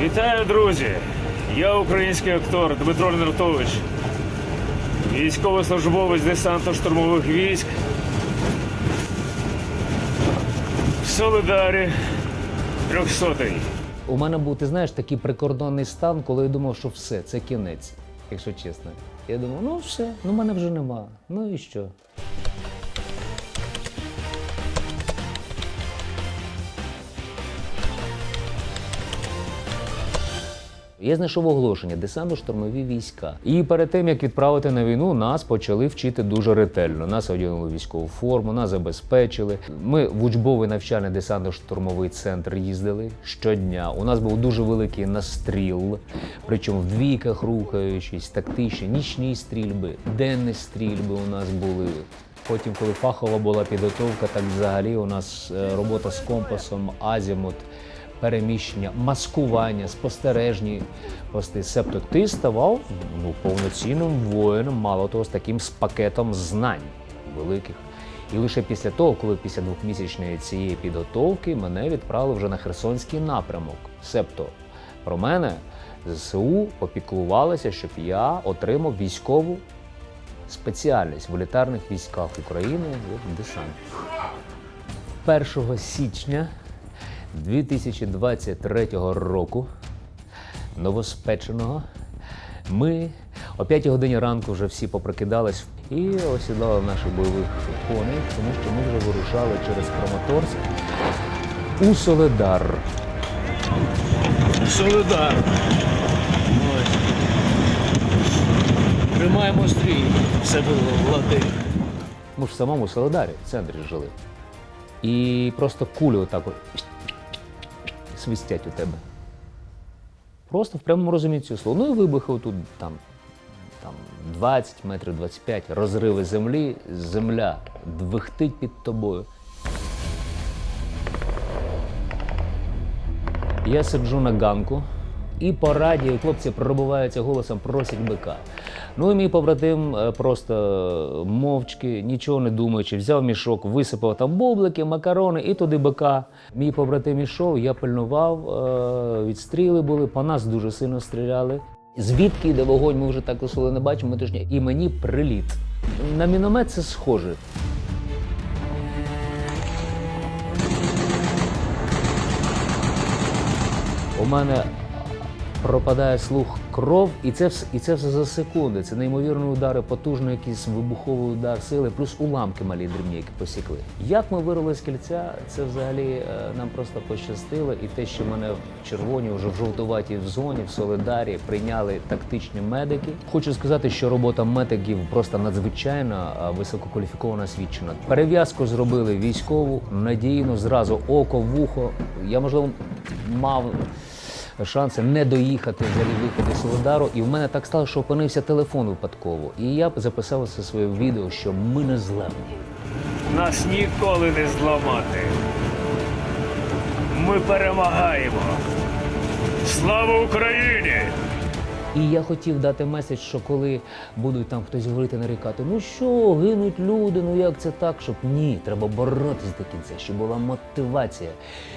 Вітаю, друзі! Я український актор Дмитро Лінартович, військовослужбовець десантно-штурмових військ. В Солидарі 300-й. У мене був, ти знаєш, такий прикордонний стан, коли я думав, що все, це кінець, якщо чесно. Я думав, ну все, ну мене вже нема. Ну і що? Я знайшов оголошення десантно-штурмові війська. І перед тим як відправити на війну, нас почали вчити дуже ретельно. Нас одягнули військову форму, нас забезпечили. Ми в учбовий навчальний десантно-штурмовий центр їздили щодня. У нас був дуже великий настріл, причому в двійках рухаючись, тактичні, нічні стрільби, денні стрільби у нас були. Потім, коли фахова була підготовка, так взагалі у нас е, робота з компасом, азімут переміщення, маскування, спостережні пости. Себто ти ставав ну, повноцінним воїном, мало того, з таким з пакетом знань великих. І лише після того, коли після двохмісячної цієї підготовки мене відправили вже на Херсонський напрямок. Себто про мене ЗСУ опіклувалися, щоб я отримав військову спеціальність в елітарних військах України як десант. 1 січня 2023 року, новоспеченого, ми о 5 годині ранку вже всі попрокидались і осідали наших бойових коней, тому що ми вже вирушали через Краматорськ у Соледар. Солидар. Тримаємо стрій. Все було влади. Ми ж в самому Соледарі, в центрі жили. І просто кулі отак от свистять у тебе. Просто в прямому розумінні цього слова. Ну і вибухи отут там, там 20 метрів, 25, розриви землі, земля двихтить під тобою. Я сиджу на ганку, і по радіо хлопці пробиваються голосом, просять бика. Ну і мій побратим е, просто мовчки, нічого не думаючи, взяв мішок, висипав там бублики, макарони і туди бика. Мій побратим ішов, я пильнував, е, відстріли були, по нас дуже сильно стріляли. Звідки йде вогонь, ми вже так усили не бачимо, ми точно. І мені приліт. На міномет це схоже. У мене пропадає слух кров, і це все, і це все за секунди. Це неймовірні удари, потужний якийсь вибуховий удар сили, плюс уламки малі дрібні, які посікли. Як ми вирвали з кільця, це взагалі е, нам просто пощастило. І те, що мене в червоній, вже в жовтуватій зоні, в Солидарі прийняли тактичні медики. Хочу сказати, що робота медиків просто надзвичайно висококваліфікована свідчена. Перев'язку зробили військову, надійну, зразу око, вухо. Я можливо мав шанси не доїхати взагалі виходу Солодару. І в мене так стало, що опинився телефон випадково. І я записав це своє відео, що ми не зламні. Нас ніколи не зламати. Ми перемагаємо. Слава Україні! І я хотів дати меседж, що коли будуть там хтось говорити, нарікати, ну що, гинуть люди, ну як це так? Щоб ні, треба боротися до кінця, щоб була мотивація,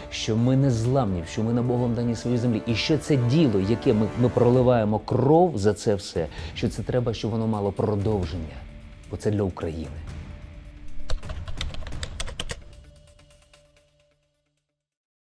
що ми не зламні, що ми на Богом дані своїй землі. І що це діло, яке ми, ми проливаємо кров за це все, що це треба, щоб воно мало продовження, бо це для України.